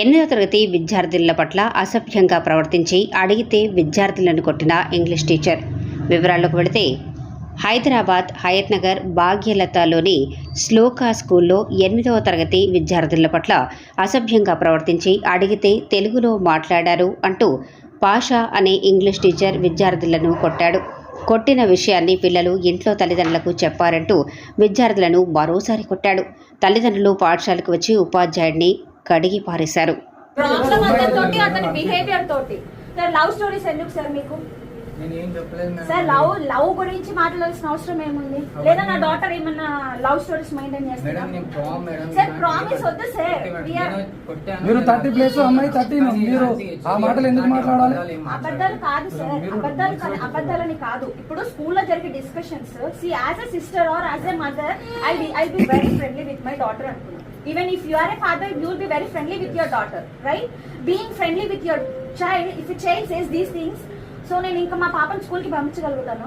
ఎనిమిదవ తరగతి విద్యార్థుల పట్ల అసభ్యంగా ప్రవర్తించి అడిగితే విద్యార్థులను కొట్టిన ఇంగ్లీష్ టీచర్. వివరాల్లోకి వెళితే హైదరాబాద్ హయత్ నగర్ భాగ్యలతలోని శ్లోకా స్కూల్లో ఎనిమిదవ తరగతి విద్యార్థుల పట్ల అసభ్యంగా ప్రవర్తించి అడిగితే తెలుగులో మాట్లాడారు అంటూ పాషా అనే ఇంగ్లీష్ టీచర్ విద్యార్థులను కొట్టాడు. కొట్టిన విషయాన్ని పిల్లలు ఇంట్లో తల్లిదండ్రులకు చెప్పారంటూ విద్యార్థులను మరోసారి కొట్టాడు. తల్లిదండ్రులు పాఠశాలకు వచ్చి ఉపాధ్యాయుడిని కడిగి పారేశారు. అతని బిహేవియర్ తోటి. లవ్ స్టోరీస్ ఎందుకు సార్ మీకు? సార్ లవ్ లవ్ గురించి మాట్లాడాల్సిన అవసరం ఏముంది? లేదా నా డాటర్ ఏమన్నా లవ్ స్టోరీస్ మెయింటైన్ ప్రామ్ మేడం సార్, promise వద్దు సార్. మీరు 30 ప్లేస్ అమ్మాయి 30 కానీ మీరు ఆ మాటలు ఎందుకు మాట్లాడాలి? అబద్ధాలు కాదు సార్ అబద్ధాలు కాదు అబద్ధాలని కాదు. ఇప్పుడు స్కూల్లో జరిగే discussions she as a sister or as a mother I I be very friendly with my daughter అనుకున్నాను even if you are a father you will be very friendly with your daughter right being friendly with your child if you child says these things so నేను ఇంకా మా పాపని స్కూల్కి పంపించగలుగుతాను.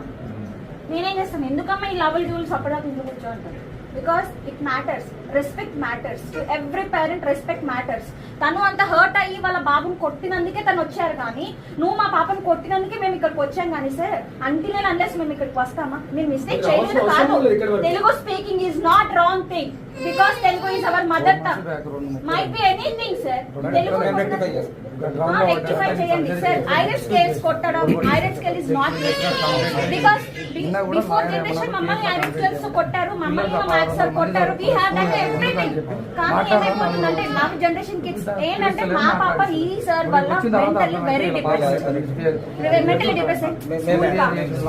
నేనేం చేస్తాను? ఎందుకమ్మా ఈ లెవెల్ రూల్స్ అప్పటిదాకా ఇంట్లో కూర్చోంటాను because it matters respect matters to every parent respect matters తను అంత హర్ట్ అయ్యి వాళ్ళ బాబుని కొట్టినందుకే తను వచ్చారు కానీ నువ్వు మా పాపని కొట్టినందుకే మేము ఇక్కడికి వచ్చాం కానీ సార్ అంటి నేను అన్లెస్ మేము ఇక్కడికి వస్తామా? మీరు మిస్టేక్ చేయలేదు కాదు. Telugu speaking is not wrong thing because Telugu is our mother tongue might be anything sir Telugu rectify చేయండి సార్ ఐరన్ స్కేల్స్ కొట్టడం iron scale is not because before generation మమ్మల్ని ఐరన్ స్కేల్స్ కొట్టారు మమ్మల్ని మా maths sir కొట్టారు. We have done everything కానీ ఏమైపోతుందంటే మాకు జనరేషన్ కిడ్స్ ఏంటంటే మా పాప ఈ సార్ వల్ల mentally very depressed mentally depressed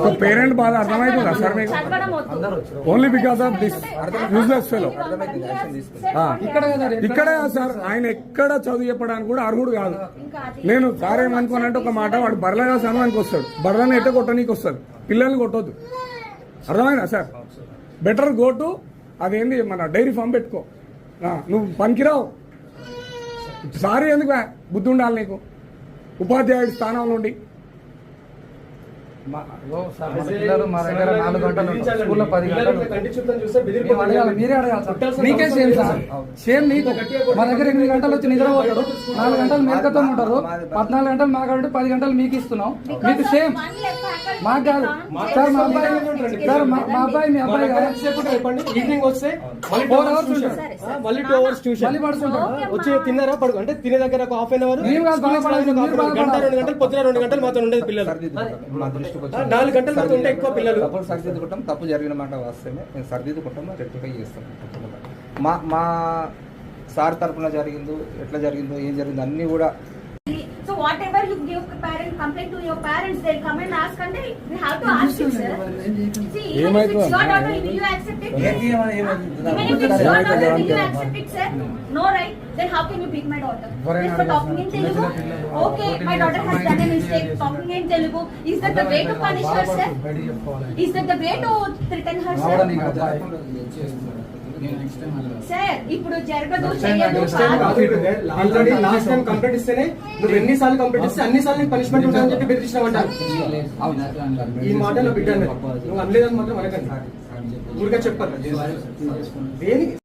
ఒక పేరెంట్ బాధ అర్థమవుతుందా సార్ మీకు only because of this useless fellow ఇక్కడ ఇక్కడే సార్. ఆయన ఎక్కడ చదువు చెప్పడానికి కూడా అర్హుడు కాదు. నేను సార్ ఏమనుకోనంటే ఒక మాట వాడు బర్రెగా సమయానికి వస్తాడు బర్రెని ఎట్ట కొట్టనీకి వస్తాడు. పిల్లల్ని కొట్టొద్దు. అర్థమైందా సార్? బెటర్ గో టు అదేంది మన డైరీ ఫామ్ పెట్టుకో. ఆ, నువ్వు పనికిరావు. సారీ ఎందుకు బుద్ధి ఉండాలి నీకు. ఉపాధ్యాయుడి స్థానంలో ఉండి. పిల్లలు మా దగ్గర నాలుగు గంటలు. స్కూల్లో పది గంటలు ఉంటారు. మేము అడగాలి, మీరే అడగాలి సార్. మీకే సేమ్ సార్? సేమ్ నీకు మా దగ్గర ఎనిమిది గంటలు వచ్చి నిద్రపోతారు. నాలుగు గంటలు మేకతో ఉంటారు. పద్నాలుగు గంటలు మాకు కాబట్టి పది గంటలు మీకు ఇస్తున్నాం. మీకు సేమ్. మాకు కాదు. సార్ మా అబ్బాయి సార్ మా మా అబ్బాయి మీ అబ్బాయి ఈవినింగ్ వస్తే మళ్ళీ hours అవర్స్ మళ్ళీ టూ అవర్స్ ట్యూషన్ మళ్ళీ పడుకుంటాడు వచ్చి తిన్నారా? పడుకో అంటే తినే దగ్గర ఒక హాఫ్ అన్ అవర్ గంట. రెండు గంటలు పొద్దున రెండు గంటలు మాతో ఉండేది పిల్లలు. నాలుగు గంటలు ఉంటే ఎక్కువ పిల్లలు తప్పులు సరిదిద్దుకుంటాం తప్పు జరిగిన మాట వస్తేనే మేము సరిదిద్దుకుంటాం రెక్టిఫై చేస్తాం. మా మా సార్ తరపున జరిగిందో ఎట్లా జరిగిందో ఏం జరిగిందో అన్నీ కూడా So whatever you give parent complaint to your parents, they'll come and ask and they, we have to ask you, sir. See, even if it's your daughter, will you accept it? Even if it's your daughter, will you accept it, sir? No, right? Then how can you beat my daughter? Just for talking in Telugu? Okay, my daughter has done a mistake talking in Telugu. Is that the way to punish her, sir? Is that the way to threaten her, ఇప్పుడు జరగదు. Already last time complete ఇస్తేనే నువ్వు ఎన్ని సార్లు complete ఇస్తే అన్ని సార్లు punishment ఉంటుందని చెప్పి బెదిరించినావంట ఈ మాట నా బిడ్డ అన్నది. నువ్వు అనలేదని మాత్రం అనకండి. ఊరిగా చెప్పాలి దేనికి?